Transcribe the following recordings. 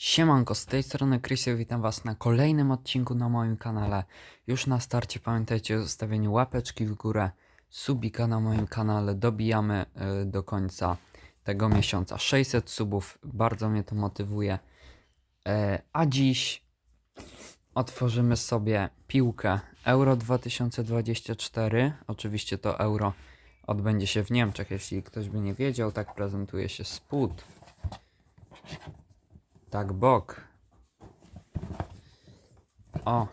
Siemanko, z tej strony Krysio, witam was na kolejnym odcinku na moim kanale. Już na starcie pamiętajcie o zostawieniu łapeczki w górę, subika na moim kanale, dobijamy y, do końca tego miesiąca 600 subów, bardzo mnie to motywuje. E, a dziś otworzymy sobie piłkę Euro 2024, oczywiście to Euro odbędzie się w Niemczech, jeśli ktoś by nie wiedział, tak prezentuje się spód. Tak, bok. O,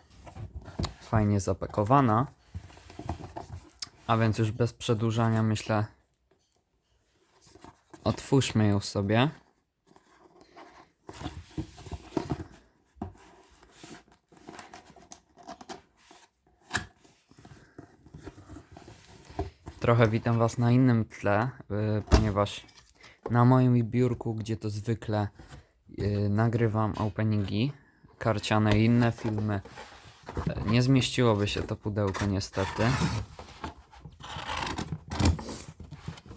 fajnie zapakowana. A więc już bez przedłużania myślę, otwórzmy ją sobie. Trochę witam Was na innym tle, yy, ponieważ na moim biurku, gdzie to zwykle nagrywam openingi, karciane i inne filmy, nie zmieściłoby się to pudełko niestety.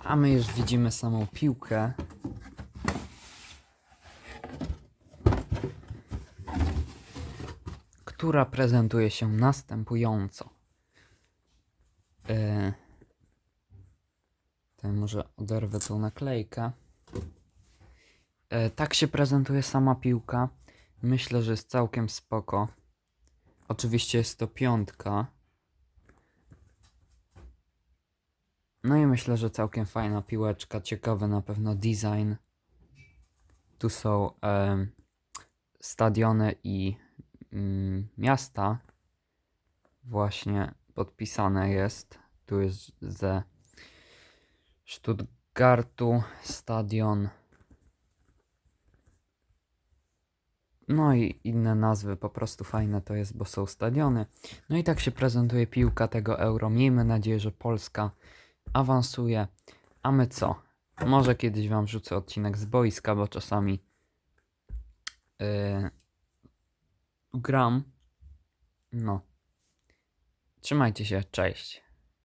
A my już widzimy samą piłkę. Która prezentuje się następująco. Yy, Tutaj może oderwę tą naklejkę. E, tak się prezentuje sama piłka. Myślę, że jest całkiem spoko. Oczywiście jest to piątka. No i myślę, że całkiem fajna piłeczka. Ciekawy na pewno design. Tu są em, stadiony i mm, miasta. Właśnie podpisane jest. Tu jest ze Stuttgartu, stadion. No i inne nazwy, po prostu fajne to jest, bo są stadiony. No i tak się prezentuje piłka tego euro. Miejmy nadzieję, że Polska awansuje. A my co? Może kiedyś wam rzucę odcinek z boiska, bo czasami yy, gram. No. Trzymajcie się, cześć.